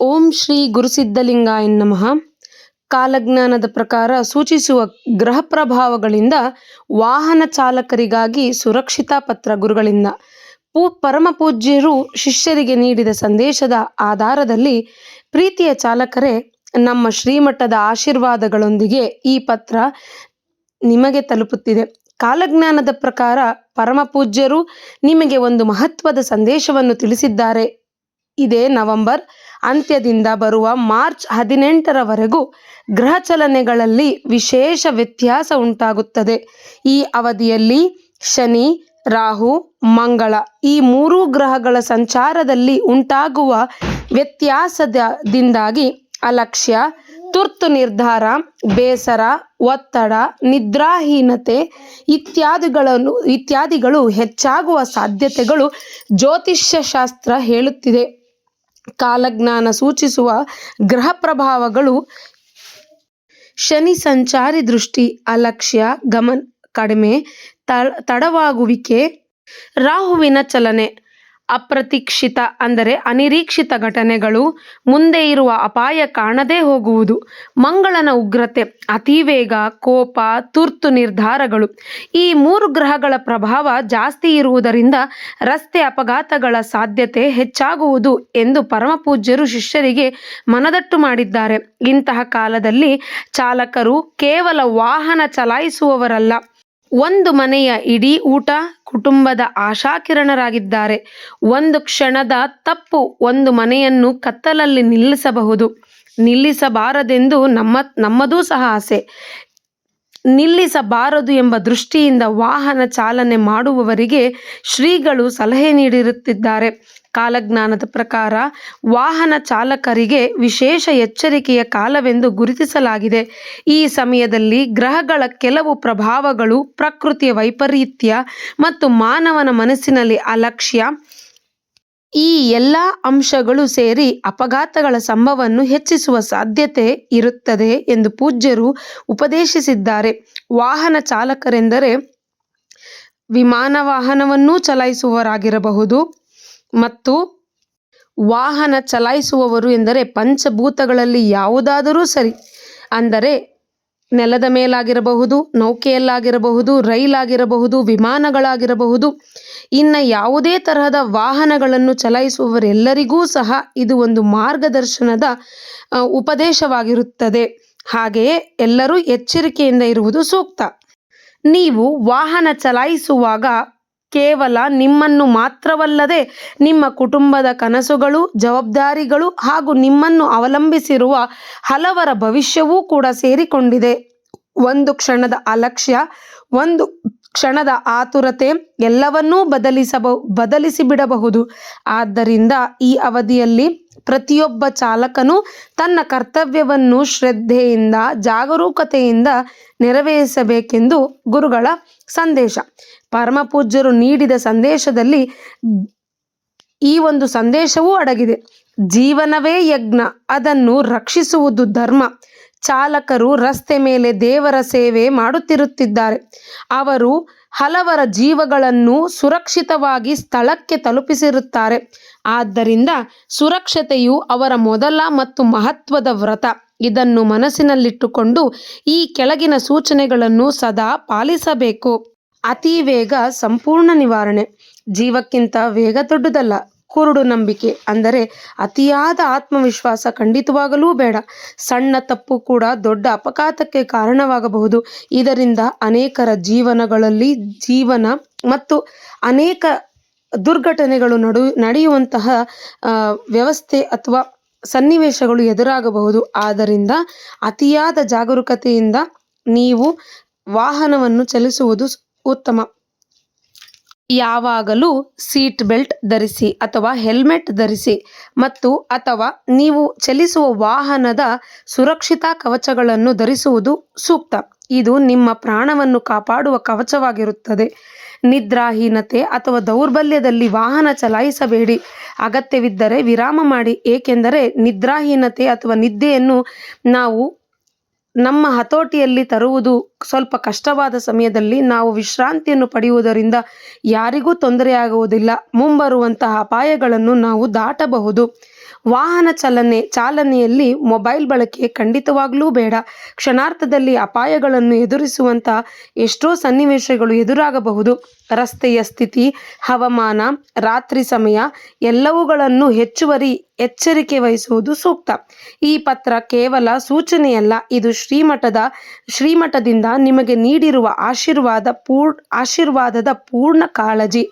ಓಂ ಶ್ರೀ ಗುರುಸಿದ್ಧಲಿಂಗಾಯ ನಮಃ. ಕಾಲಜ್ಞಾನದ ಪ್ರಕಾರ ಸೂಚಿಸುವ ಗ್ರಹ ಪ್ರಭಾವಗಳಿಂದ ವಾಹನ ಚಾಲಕರಿಗಾಗಿ ಸುರಕ್ಷಿತಾ ಪತ್ರ ಗುರುಗಳಿಂದ. ಪೂ ಪರಮಪೂಜ್ಯರು ಶಿಷ್ಯರಿಗೆ ನೀಡಿದ ಸಂದೇಶದ ಆಧಾರದಲ್ಲಿ ಪ್ರೀತಿಯ ಚಾಲಕರೇ, ನಮ್ಮ ಶ್ರೀಮಠದ ಆಶೀರ್ವಾದಗಳೊಂದಿಗೆ ಈ ಪತ್ರ ನಿಮಗೆ ತಲುಪುತ್ತಿದೆ. ಕಾಲಜ್ಞಾನದ ಪ್ರಕಾರ ಪರಮ ಪೂಜ್ಯರು ನಿಮಗೆ ಒಂದು ಮಹತ್ವದ ಸಂದೇಶವನ್ನು ತಿಳಿಸಿದ್ದಾರೆ. ಇದೇ ನವೆಂಬರ್ ಅಂತ್ಯದಿಂದ ಬರುವ ಮಾರ್ಚ್ ಹದಿನೆಂಟರವರೆಗೂ ಗ್ರಹ ಚಲನೆಗಳಲ್ಲಿ ವಿಶೇಷ ವ್ಯತ್ಯಾಸ ಉಂಟಾಗುತ್ತದೆ. ಈ ಅವಧಿಯಲ್ಲಿ ಶನಿ, ರಾಹು, ಮಂಗಳ ಈ ಮೂರೂ ಗ್ರಹಗಳ ಸಂಚಾರದಲ್ಲಿ ಉಂಟಾಗುವ ವ್ಯತ್ಯಾಸದಿಂದಾಗಿ ಅಲಕ್ಷ್ಯ, ತುರ್ತು ನಿರ್ಧಾರ, ಬೇಸರ, ಒತ್ತಡ, ನಿದ್ರಾಹೀನತೆ ಇತ್ಯಾದಿಗಳನ್ನು ಇತ್ಯಾದಿಗಳು ಹೆಚ್ಚಾಗುವ ಸಾಧ್ಯತೆಗಳು ಜ್ಯೋತಿಷ್ಯ ಶಾಸ್ತ್ರ ಹೇಳುತ್ತಿದೆ. ಕಾಲಜ್ಞಾನ ಸೂಚಿಸುವ ಗ್ರಹ ಪ್ರಭಾವಗಳು ಶನಿ ಸಂಚಾರಿ ದೃಷ್ಟಿ ಅಲಕ್ಷ್ಯ ಗಮನ ಕಡಿಮೆ ತಡವಾಗುವಿಕೆ ರಾಹುವಿನ ಚಲನೆ ಅಪ್ರತೀಕ್ಷಿತ ಅಂದರೆ ಅನಿರೀಕ್ಷಿತ ಘಟನೆಗಳು ಮುಂದೆ ಇರುವ ಅಪಾಯ ಕಾಣದೇ ಹೋಗುವುದು. ಮಂಗಳನ ಉಗ್ರತೆ, ಅತಿವೇಗ, ಕೋಪ, ತುರ್ತು ನಿರ್ಧಾರಗಳು. ಈ ಮೂರು ಗ್ರಹಗಳ ಪ್ರಭಾವ ಜಾಸ್ತಿ ಇರುವುದರಿಂದ ರಸ್ತೆ ಅಪಘಾತಗಳ ಸಾಧ್ಯತೆ ಹೆಚ್ಚಾಗುವುದು ಎಂದು ಪರಮಪೂಜ್ಯರು ಶಿಷ್ಯರಿಗೆ ಮನದಟ್ಟು ಮಾಡಿದ್ದಾರೆ. ಇಂತಹ ಕಾಲದಲ್ಲಿ ಚಾಲಕರು ಕೇವಲ ವಾಹನ ಚಲಾಯಿಸುವವರಲ್ಲ ಒಂದು ಮನೆಯ ಇಡೀ ಊಟ ಕುಟುಂಬದ ಆಶಾಕಿರಣರಾಗಿದ್ದಾರೆ. ಒಂದು ಕ್ಷಣದ ತಪ್ಪು ಒಂದು ಮನೆಯನ್ನು ಕತ್ತಲಲ್ಲಿ ನಿಲ್ಲಿಸಬಹುದು. ನಿಲ್ಲಿಸಬಾರದೆಂದು ನಮ್ಮ, ನಮ್ಮದೂ ಸಹ ಆಸೆ. ನಿಲ್ಲಿಸಬಾರದು ಎಂಬ ದೃಷ್ಟಿಯಿಂದ ವಾಹನ ಚಾಲನೆ ಮಾಡುವವರಿಗೆ ಶ್ರೀಗಳು ಸಲಹೆ ನೀಡಿರುತ್ತಿದ್ದಾರೆ. ಕಾಲಜ್ಞಾನದ ಪ್ರಕಾರ ವಾಹನ ಚಾಲಕರಿಗೆ ವಿಶೇಷ ಎಚ್ಚರಿಕೆಯ ಕಾಲವೆಂದು ಗುರುತಿಸಲಾಗಿದೆ. ಈ ಸಮಯದಲ್ಲಿ ಗ್ರಹಗಳ ಕೆಲವು ಪ್ರಭಾವಗಳು ಪ್ರಕೃತಿಯ ವೈಪರೀತ್ಯ ಮತ್ತು ಮಾನವನ ಮನಸ್ಸಿನಲ್ಲಿ ಅಲಕ್ಷ್ಯ, ಈ ಎಲ್ಲ ಅಂಶಗಳು ಸೇರಿ ಅಪಘಾತಗಳ ಸಂಭವವನ್ನು ಹೆಚ್ಚಿಸುವ ಸಾಧ್ಯತೆ ಇರುತ್ತದೆ ಎಂದು ಪೂಜ್ಯರು ಉಪದೇಶಿಸಿದ್ದಾರೆ. ವಾಹನ ಚಾಲಕರೆಂದರೆ ವಿಮಾನ ವಾಹನವನ್ನೂ ಚಲಾಯಿಸುವವರಾಗಿರಬಹುದು. ಮತ್ತು ವಾಹನ ಚಲಾಯಿಸುವವರು ಎಂದರೆ ಪಂಚಭೂತಗಳಲ್ಲಿ ಯಾವುದಾದರೂ ಸರಿ, ಅಂದರೆ ನೆಲದ ಮೇಲಾಗಿರಬಹುದು, ನೌಕೆಯಲ್ಲಾಗಿರಬಹುದು, ರೈಲಾಗಿರಬಹುದು, ವಿಮಾನಗಳಾಗಿರಬಹುದು, ಇನ್ನು ಯಾವುದೇ ತರಹದ ವಾಹನಗಳನ್ನು ಚಲಾಯಿಸುವವರೆಲ್ಲರಿಗೂ ಸಹ ಇದು ಒಂದು ಮಾರ್ಗದರ್ಶನದ ಉಪದೇಶವಾಗಿರುತ್ತದೆ. ಹಾಗೆಯೇ ಎಲ್ಲರೂ ಎಚ್ಚರಿಕೆಯಿಂದ ಇರುವುದು ಸೂಕ್ತ. ನೀವು ವಾಹನ ಚಲಾಯಿಸುವಾಗ ಕೇವಲ ನಿಮ್ಮನ್ನು ಮಾತ್ರವಲ್ಲದೆ ನಿಮ್ಮ ಕುಟುಂಬದ ಕನಸುಗಳು, ಜವಾಬ್ದಾರಿಗಳು ಹಾಗೂ ನಿಮ್ಮನ್ನು ಅವಲಂಬಿಸಿರುವ ಹಲವರ ಭವಿಷ್ಯವೂ ಕೂಡ ಸೇರಿಕೊಂಡಿದೆ. ಒಂದು ಕ್ಷಣದ ಅಲಕ್ಷ್ಯ, ಒಂದು ಕ್ಷಣದ ಆತುರತೆ ಎಲ್ಲವನ್ನೂ ಬದಲಿಸಬಹು ಬದಲಿಸಿ ಬಿಡಬಹುದು ಆದ್ದರಿಂದ ಈ ಅವಧಿಯಲ್ಲಿ ಪ್ರತಿಯೊಬ್ಬ ಚಾಲಕನು ತನ್ನ ಕರ್ತವ್ಯವನ್ನು ಶ್ರದ್ಧೆಯಿಂದ, ಜಾಗರೂಕತೆಯಿಂದ ನೆರವೇರಿಸಬೇಕೆಂದು ಗುರುಗಳ ಸಂದೇಶ. ಪರಮಪೂಜ್ಯರು ನೀಡಿದ ಸಂದೇಶದಲ್ಲಿ ಈ ಒಂದು ಸಂದೇಶವೂ ಅಡಗಿದೆ. ಜೀವನವೇ ಯಜ್ಞ, ಅದನ್ನು ರಕ್ಷಿಸುವುದು ಧರ್ಮ. ಚಾಲಕರು ರಸ್ತೆ ಮೇಲೆ ದೇವರ ಸೇವೆ ಮಾಡುತ್ತಿರುತ್ತಿದ್ದಾರೆ. ಅವರು ಹಲವರ ಜೀವಗಳನ್ನು ಸುರಕ್ಷಿತವಾಗಿ ಸ್ಥಳಕ್ಕೆ ತಲುಪಿಸಿರುತ್ತಾರೆ. ಆದ್ದರಿಂದ ಸುರಕ್ಷತೆಯು ಅವರ ಮೊದಲ ಮತ್ತು ಮಹತ್ವದ ವ್ರತ. ಇದನ್ನು ಮನಸ್ಸಿನಲ್ಲಿಟ್ಟುಕೊಂಡು ಈ ಕೆಳಗಿನ ಸೂಚನೆಗಳನ್ನು ಸದಾ ಪಾಲಿಸಬೇಕು. ಅತಿ ವೇಗ ಸಂಪೂರ್ಣ ನಿವಾರಣೆ. ಜೀವಕ್ಕಿಂತ ವೇಗ ದೊಡ್ಡದಲ್ಲ. ಕುರುಡು ನಂಬಿಕೆ ಅಂದರೆ ಅತಿಯಾದ ಆತ್ಮವಿಶ್ವಾಸ ಖಂಡಿತವಾಗಲೂ ಬೇಡ. ಸಣ್ಣ ತಪ್ಪು ಕೂಡ ದೊಡ್ಡ ಅಪಘಾತಕ್ಕೆ ಕಾರಣವಾಗಬಹುದು. ಇದರಿಂದ ಅನೇಕರ ಜೀವನಗಳಲ್ಲಿ ಜೀವನ ಮತ್ತು ಅನೇಕ ದುರ್ಘಟನೆಗಳು ನಡು ನಡೆಯುವಂತಹ ವ್ಯವಸ್ಥೆ ಅಥವಾ ಸನ್ನಿವೇಶಗಳು ಎದುರಾಗಬಹುದು. ಆದ್ದರಿಂದ ಅತಿಯಾದ ಜಾಗರೂಕತೆಯಿಂದ ನೀವು ವಾಹನವನ್ನು ಚಲಿಸುವುದು ಉತ್ತಮ. ಯಾವಾಗಲೂ ಸೀಟ್ ಬೆಲ್ಟ್ ಧರಿಸಿ ಅಥವಾ ಹೆಲ್ಮೆಟ್ ಧರಿಸಿ ಮತ್ತು ಅಥವಾ ನೀವು ಚಲಿಸುವ ವಾಹನದ ಸುರಕ್ಷಿತಾ ಕವಚಗಳನ್ನು ಧರಿಸುವುದು ಸೂಕ್ತ. ಇದು ನಿಮ್ಮ ಪ್ರಾಣವನ್ನು ಕಾಪಾಡುವ ಕವಚವಾಗಿರುತ್ತದೆ. ನಿದ್ರಾಹೀನತೆ ಅಥವಾ ದೌರ್ಬಲ್ಯದಲ್ಲಿ ವಾಹನ ಚಲಾಯಿಸಬೇಡಿ. ಅಗತ್ಯವಿದ್ದರೆ ವಿರಾಮ ಮಾಡಿ, ಏಕೆಂದರೆ ನಿದ್ರಾಹೀನತೆ ಅಥವಾ ನಿದ್ದೆಯನ್ನು ನಾವು ನಮ್ಮ ಹತೋಟಿಯಲ್ಲಿ ತರುವುದು ಸ್ವಲ್ಪ ಕಷ್ಟವಾದ ಸಮಯದಲ್ಲಿ ನಾವು ವಿಶ್ರಾಂತಿಯನ್ನು ಪಡೆಯುವುದರಿಂದ ಯಾರಿಗೂ ತೊಂದರೆಯಾಗುವುದಿಲ್ಲ. ಮುಂಬರುವಂತಹ ಅಪಾಯಗಳನ್ನು ನಾವು ದಾಟಬಹುದು. ವಾಹನ ಚಲನೆ, ಚಾಲನೆಯಲ್ಲಿ ಮೊಬೈಲ್ ಬಳಕೆ ಖಂಡಿತವಾಗಲೂ ಬೇಡ. ಕ್ಷಣಾರ್ಥದಲ್ಲಿ ಅಪಾಯಗಳನ್ನು ಎದುರಿಸುವಂತ ಎಷ್ಟೋ ಸನ್ನಿವೇಶಗಳು ಎದುರಾಗಬಹುದು. ರಸ್ತೆಯ ಸ್ಥಿತಿ, ಹವಾಮಾನ, ರಾತ್ರಿ ಸಮಯ ಎಲ್ಲವುಗಳನ್ನು ಹೆಚ್ಚುವರಿ ಎಚ್ಚರಿಕೆ ವಹಿಸುವುದು ಸೂಕ್ತ. ಈ ಪತ್ರ ಕೇವಲ ಸೂಚನೆಯಲ್ಲ, ಇದು ಶ್ರೀಮಠದ, ಶ್ರೀಮಠದಿಂದ ನಿಮಗೆ ನೀಡಿರುವ ಆಶೀರ್ವಾದ ಪೂರ್, ಆಶೀರ್ವಾದದ ಪೂರ್ಣ ಕಾಳಜಿ.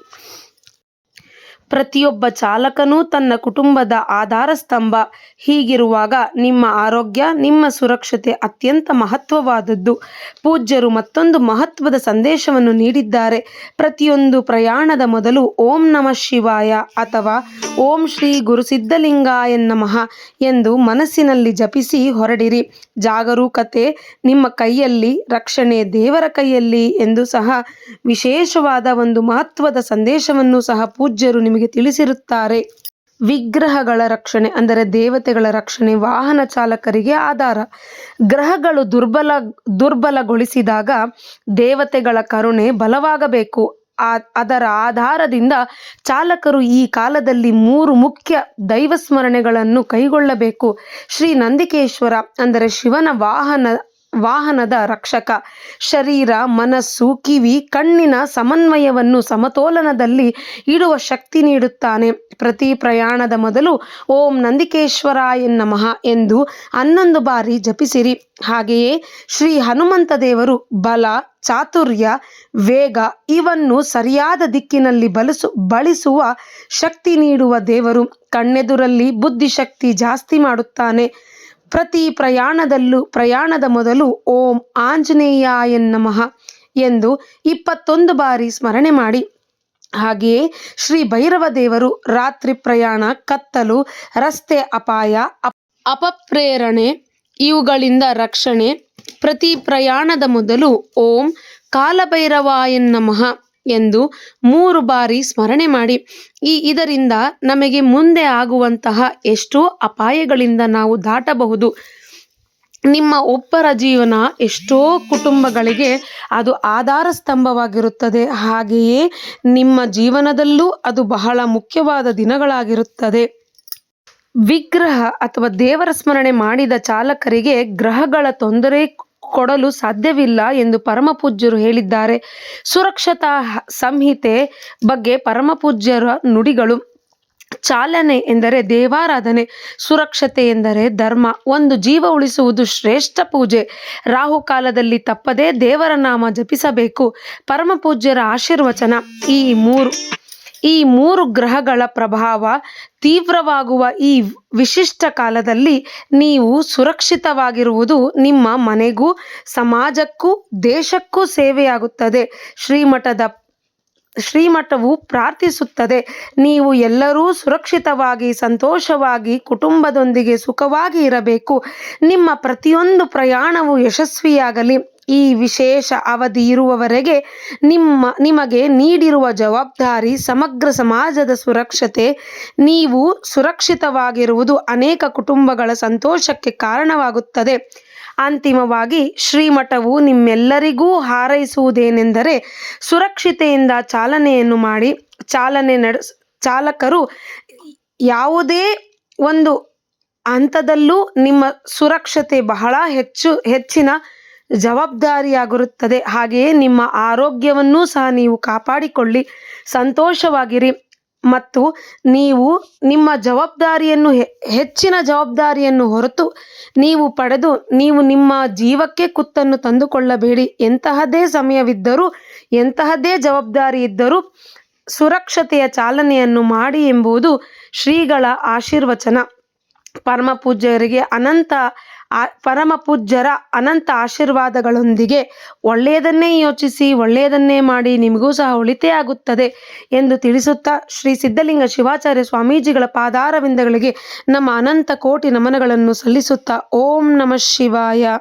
ಪ್ರತಿಯೊಬ್ಬ ಚಾಲಕನೂ ತನ್ನ ಕುಟುಂಬದ ಆಧಾರ ಸ್ತಂಭ. ಹೀಗಿರುವಾಗ ನಿಮ್ಮ ಆರೋಗ್ಯ, ನಿಮ್ಮ ಸುರಕ್ಷತೆ ಅತ್ಯಂತ ಮಹತ್ವವಾದದ್ದು. ಪೂಜ್ಯರು ಮತ್ತೊಂದು ಮಹತ್ವದ ಸಂದೇಶವನ್ನು ನೀಡಿದ್ದಾರೆ. ಪ್ರತಿಯೊಂದು ಪ್ರಯಾಣದ ಮೊದಲು ಓಂ ನಮಃ ಶಿವಾಯ ಅಥವಾ ಓಂ ಶ್ರೀ ಗುರುಸಿದ್ಧಲಿಂಗಾಯ ನಮಃ ಎಂದು ಮನಸ್ಸಿನಲ್ಲಿ ಜಪಿಸಿ ಹೊರಡಿರಿ. ಜಾಗರೂಕತೆ ನಿಮ್ಮ ಕೈಯಲ್ಲಿ, ರಕ್ಷಣೆ ದೇವರ ಕೈಯಲ್ಲಿ ಎಂದು ಸಹ ವಿಶೇಷವಾದ ಒಂದು ಮಹತ್ವದ ಸಂದೇಶವನ್ನು ಸಹ ಪೂಜ್ಯರು ನಿಮಗೆ ತಿಳಿಸಿರುತ್ತಾರೆ. ವಿಗ್ರಹಗಳ ರಕ್ಷಣೆ ಅಂದರೆ ದೇವತೆಗಳ ರಕ್ಷಣೆ, ವಾಹನ ಚಾಲಕರಿಗೆ ಆಧಾರ. ಗ್ರಹಗಳು ದುರ್ಬಲ, ದುರ್ಬಲಗೊಳಿಸಿದಾಗ ದೇವತೆಗಳ ಕರುಣೆ ಬಲವಾಗಬೇಕು. ಅದರ ಆಧಾರದಿಂದ ಚಾಲಕರು ಈ ಕಾಲದಲ್ಲಿ ಮೂರು ಮುಖ್ಯ ದೈವ ಸ್ಮರಣೆಗಳನ್ನು ಕೈಗೊಳ್ಳಬೇಕು. ಶ್ರೀ ನಂದಿಕೇಶ್ವರ ಅಂದರೆ ಶಿವನ ವಾಹನ ವಾಹನದ ರಕ್ಷಕ. ಶರೀರ, ಮನಸ್ಸು, ಕಿವಿ, ಕಣ್ಣಿನ ಸಮನ್ವಯವನ್ನು ಸಮತೋಲನದಲ್ಲಿ ಇಡುವ ಶಕ್ತಿ ನೀಡುತ್ತಾನೆ. ಪ್ರತಿ ಪ್ರಯಾಣದ ಮೊದಲು ಓಂ ನಂದಿಕೇಶ್ವರಾಯ ನಮಃ ಎಂದು ಹನ್ನೊಂದು ಬಾರಿ ಜಪಿಸಿರಿ. ಹಾಗೆಯೇ ಶ್ರೀ ಹನುಮಂತ ದೇವರು ಬಲ, ಚಾತುರ್ಯ, ವೇಗ ಇವನ್ನು ಸರಿಯಾದ ದಿಕ್ಕಿನಲ್ಲಿ ಬಲಸು ಬಳಸುವ ಶಕ್ತಿ ನೀಡುವ ದೇವರು. ಕಣ್ಣೆದುರಲ್ಲಿ ಬುದ್ಧಿಶಕ್ತಿ ಜಾಸ್ತಿ ಮಾಡುತ್ತಾನೆ. ಪ್ರತಿ ಪ್ರಯಾಣದಲ್ಲೂ, ಪ್ರಯಾಣದ ಮೊದಲು ಓಂ ಆಂಜನೇಯಾಯ ನಮಃ ಎಂದು ಇಪ್ಪತ್ತೊಂದು ಬಾರಿ ಸ್ಮರಣೆ ಮಾಡಿ. ಹಾಗೆಯೇ ಶ್ರೀ ಭೈರವ ದೇವರು ರಾತ್ರಿ ಪ್ರಯಾಣ ಕತ್ತಲು, ರಸ್ತೆ ಅಪಾಯ, ಅಪ್- ಅಪಪ್ರೇರಣೆ, ಇವುಗಳಿಂದ ರಕ್ಷಣೆ, ಪ್ರತಿ ಪ್ರಯಾಣದ ಮೊದಲು ಓಂ ಕಾಲಭೈರವಾಯ ನಮಃ ಎಂದು ಮೂರು ಬಾರಿ ಸ್ಮರಣೆ ಮಾಡಿ. ಈ ಇದರಿಂದ ನಮಗೆ ಮುಂದೆ ಆಗುವಂತಹ ಎಷ್ಟೋ ಅಪಾಯಗಳಿಂದ ನಾವು ದಾಟಬಹುದು. ನಿಮ್ಮ ಒಬ್ಬರ ಜೀವನ ಎಷ್ಟೋ ಕುಟುಂಬಗಳಿಗೆ ಅದು ಆಧಾರ ಸ್ತಂಭವಾಗಿರುತ್ತದೆ. ಹಾಗೆಯೇ ನಿಮ್ಮ ಜೀವನದಲ್ಲೂ ಅದು ಬಹಳ ಮುಖ್ಯವಾದ ದಿನಗಳಾಗಿರುತ್ತದೆ. ವಿಗ್ರಹ ಅಥವಾ ದೇವರ ಸ್ಮರಣೆ ಮಾಡಿದ ಚಾಲಕರಿಗೆ ಗ್ರಹಗಳ ತೊಂದರೆ ಕೊಡಲು ಸಾಧ್ಯವಿಲ್ಲ ಎಂದು ಪರಮಪೂಜ್ಯರು ಹೇಳಿದ್ದಾರೆ. ಸುರಕ್ಷತಾ ಸಂಹಿತೆ ಬಗ್ಗೆ ಪರಮಪೂಜ್ಯರ ನುಡಿಗಳು. ಚಾಲನೆ ಎಂದರೆ ದೇವಾರಾಧನೆ, ಸುರಕ್ಷತೆ ಎಂದರೆ ಧರ್ಮ. ಒಂದು ಜೀವ ಉಳಿಸುವುದು ಶ್ರೇಷ್ಠ ಪೂಜೆ. ರಾಹುಕಾಲದಲ್ಲಿ ತಪ್ಪದೇ ದೇವರ ನಾಮ ಜಪಿಸಬೇಕು. ಪರಮಪೂಜ್ಯರ ಆಶೀರ್ವಚನ. ಈ ಮೂರು ಈ ಮೂರು ಗ್ರಹಗಳ ಪ್ರಭಾವ ತೀವ್ರವಾಗುವ ಈ ವಿಶಿಷ್ಟ ಕಾಲದಲ್ಲಿ ನೀವು ಸುರಕ್ಷಿತವಾಗಿರುವುದು ನಿಮ್ಮ ಮನೆಗೂ, ಸಮಾಜಕ್ಕೂ, ದೇಶಕ್ಕೂ ಸೇವೆಯಾಗುತ್ತದೆ. ಶ್ರೀಮಠದ, ಶ್ರೀಮಠವು ಪ್ರಾರ್ಥಿಸುತ್ತದೆ. ನೀವು ಎಲ್ಲರೂ ಸುರಕ್ಷಿತವಾಗಿ, ಸಂತೋಷವಾಗಿ, ಕುಟುಂಬದೊಂದಿಗೆ ಸುಖವಾಗಿ ಇರಬೇಕು. ನಿಮ್ಮ ಪ್ರತಿಯೊಂದು ಪ್ರಯಾಣವು ಯಶಸ್ವಿಯಾಗಲಿ. ಈ ವಿಶೇಷ ಅವಧಿ ಇರುವವರೆಗೆ ನಿಮ್ಮ, ನಿಮಗೆ ನೀಡಿರುವ ಜವಾಬ್ದಾರಿ ಸಮಗ್ರ ಸಮಾಜದ ಸುರಕ್ಷತೆ. ನೀವು ಸುರಕ್ಷಿತವಾಗಿರುವುದು ಅನೇಕ ಕುಟುಂಬಗಳ ಸಂತೋಷಕ್ಕೆ ಕಾರಣವಾಗುತ್ತದೆ. ಅಂತಿಮವಾಗಿ, ಶ್ರೀಮಠವು ನಿಮ್ಮೆಲ್ಲರಿಗೂ ಹಾರೈಸುವುದೇನೆಂದರೆ ಸುರಕ್ಷತೆಯಿಂದ ಚಾಲನೆಯನ್ನು ಮಾಡಿ, ಚಾಲನೆ ಚಾಲಕರು ಯಾವುದೇ ಒಂದು ಹಂತದಲ್ಲೂ ನಿಮ್ಮ ಸುರಕ್ಷತೆ ಬಹಳ ಹೆಚ್ಚು, ಹೆಚ್ಚಿನ ಜವಾಬ್ದಾರಿಯಾಗಿರುತ್ತದೆ. ಹಾಗೆಯೇ ನಿಮ್ಮ ಆರೋಗ್ಯವನ್ನೂ ಸಹ ನೀವು ಕಾಪಾಡಿಕೊಳ್ಳಿ. ಸಂತೋಷವಾಗಿರಿ. ಮತ್ತು ನೀವು ನಿಮ್ಮ ಜವಾಬ್ದಾರಿಯನ್ನು ಹೆಚ್ಚಿನ ಜವಾಬ್ದಾರಿಯನ್ನು ಹೊರತು ನೀವು ಪಡೆದು ನೀವು ನಿಮ್ಮ ಜೀವಕ್ಕೆ ಕುತ್ತನ್ನು ತಂದುಕೊಳ್ಳಬೇಡಿ. ಎಂತಹದೇ ಸಮಯವಿದ್ದರೂ ಎಂತಹದೇ ಜವಾಬ್ದಾರಿ ಇದ್ದರೂ ಸುರಕ್ಷತೆಯ ಚಾಲನೆಯನ್ನು ಮಾಡಿ ಎಂಬುದು ಶ್ರೀಗಳ ಆಶೀರ್ವಚನ. ಪರಮ ಪೂಜ್ಯರಿಗೆ ಅನಂತ ಪರಮ ಪೂಜ್ಯರ ಅನಂತ ಆಶೀರ್ವಾದಗಳೊಂದಿಗೆ ಒಳ್ಳೆಯದನ್ನೇ ಯೋಚಿಸಿ, ಒಳ್ಳೆಯದನ್ನೇ ಮಾಡಿ ನಿಮಗೂ ಸಹ ಒಳಿತೇ ಆಗುತ್ತದೆ ಎಂದು ತಿಳಿಸುತ್ತಾ ಶ್ರೀ ಸಿದ್ಧಲಿಂಗ ಶಿವಾಚಾರ್ಯ ಸ್ವಾಮೀಜಿಗಳ ಪಾದಾರವಿಂದಗಳಿಗೆ ನಮ್ಮ ಅನಂತ ಕೋಟಿ ನಮನಗಳನ್ನು ಸಲ್ಲಿಸುತ್ತಾ ಓಂ ನಮಃ ಶಿವಾಯ.